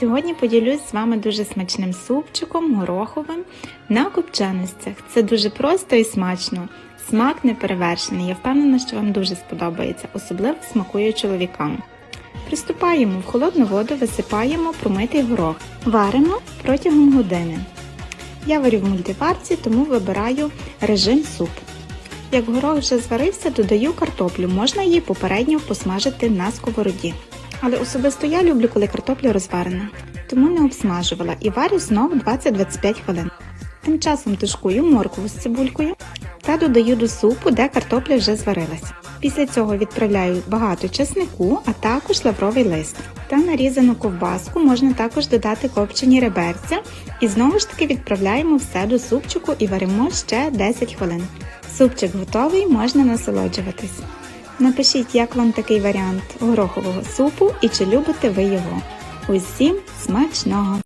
Сьогодні поділюсь з вами дуже смачним супчиком гороховим на копченостях. Це дуже просто і смачно. Смак не перевершений. Я впевнена, що вам дуже сподобається, особливо смакує чоловікам. Приступаємо в холодну воду, висипаємо промитий горох. Варимо протягом години. Я варю в мультиварці, тому вибираю режим суп. Як горох вже зварився, додаю картоплю. Можна її попередньо посмажити на сковороді. Але особисто я люблю, коли картопля розварена, тому не обсмажувала і варю знов 20-25 хвилин. Тим часом тушкую моркву з цибулькою та додаю до супу, де картопля вже зварилась. Після цього відправляю багато чеснику, а також лавровий лист. Та нарізану ковбаску можна також додати копчені реберця і знову ж таки відправляємо все до супчику і варимо ще 10 хвилин. Супчик готовий, можна насолоджуватись. Напишіть, як вам такий варіант горохового супу і чи любите ви його. Усім смачного!